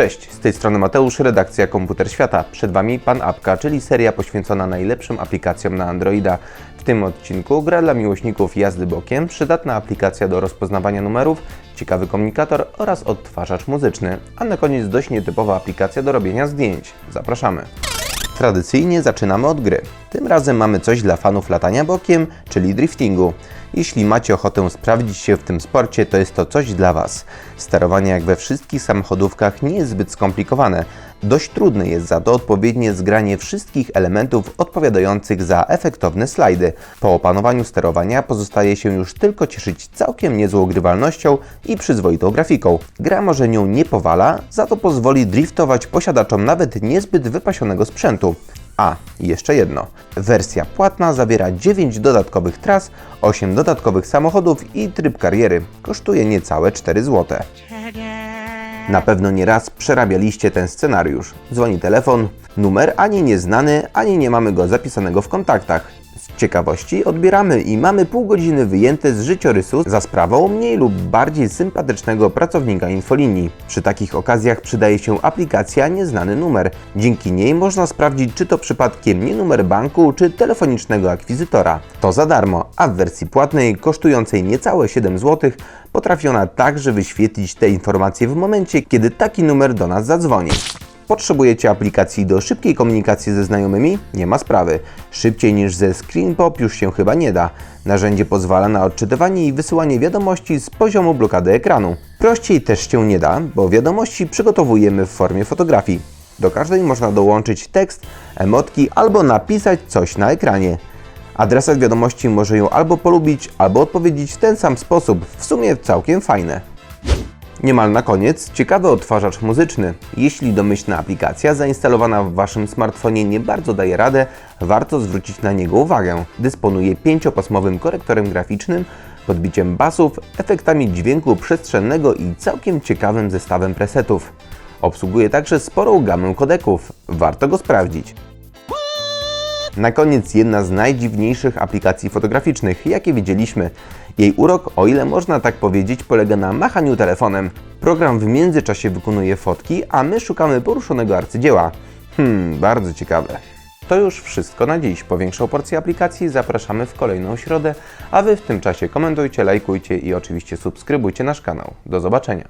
Cześć, z tej strony Mateusz, redakcja Komputer Świata. Przed Wami Pan Apka, czyli seria poświęcona najlepszym aplikacjom na Androida. W tym odcinku gra dla miłośników jazdy bokiem, przydatna aplikacja do rozpoznawania numerów, ciekawy komunikator oraz odtwarzacz muzyczny, a na koniec dość nietypowa aplikacja do robienia zdjęć. Zapraszamy. Tradycyjnie zaczynamy od gry. Tym razem mamy coś dla fanów latania bokiem, czyli driftingu. Jeśli macie ochotę sprawdzić się w tym sporcie, to jest to coś dla Was. Sterowanie jak we wszystkich samochodówkach nie jest zbyt skomplikowane. Dość trudne jest za to odpowiednie zgranie wszystkich elementów odpowiadających za efektowne slajdy. Po opanowaniu sterowania pozostaje się już tylko cieszyć całkiem niezłą grywalnością i przyzwoitą grafiką. Gra może nią nie powala, za to pozwoli driftować posiadaczom nawet niezbyt wypasionego sprzętu. A, jeszcze jedno. Wersja płatna zawiera 9 dodatkowych tras, 8 dodatkowych samochodów i tryb kariery. Kosztuje niecałe 4 zł. Na pewno nie raz przerabialiście ten scenariusz. Dzwoni telefon, numer ani nieznany, ani nie mamy go zapisanego w kontaktach. Ciekawości odbieramy i mamy pół godziny wyjęte z życiorysu za sprawą mniej lub bardziej sympatycznego pracownika infolinii. Przy takich okazjach przydaje się aplikacja Nieznany numer. Dzięki niej można sprawdzić, czy to przypadkiem nie numer banku, czy telefonicznego akwizytora. To za darmo, a w wersji płatnej, kosztującej niecałe 7 zł, potrafi ona także wyświetlić te informacje w momencie, kiedy taki numer do nas zadzwoni. Potrzebujecie aplikacji do szybkiej komunikacji ze znajomymi? Nie ma sprawy. Szybciej niż ze ScreenPop już się chyba nie da. Narzędzie pozwala na odczytywanie i wysyłanie wiadomości z poziomu blokady ekranu. Prościej też się nie da, bo wiadomości przygotowujemy w formie fotografii. Do każdej można dołączyć tekst, emotki albo napisać coś na ekranie. Adresat wiadomości może ją albo polubić, albo odpowiedzieć w ten sam sposób. W sumie całkiem fajne. Niemal na koniec ciekawy odtwarzacz muzyczny. Jeśli domyślna aplikacja zainstalowana w Waszym smartfonie nie bardzo daje radę, warto zwrócić na niego uwagę. Dysponuje pięciopasmowym korektorem graficznym, podbiciem basów, efektami dźwięku przestrzennego i całkiem ciekawym zestawem presetów. Obsługuje także sporą gamę kodeków. Warto go sprawdzić. Na koniec jedna z najdziwniejszych aplikacji fotograficznych, jakie widzieliśmy. Jej urok, o ile można tak powiedzieć, polega na machaniu telefonem. Program w międzyczasie wykonuje fotki, a my szukamy poruszonego arcydzieła. Hmm, bardzo ciekawe. To już wszystko na dziś. Po większą porcję aplikacji zapraszamy w kolejną środę, a Wy w tym czasie komentujcie, lajkujcie i oczywiście subskrybujcie nasz kanał. Do zobaczenia.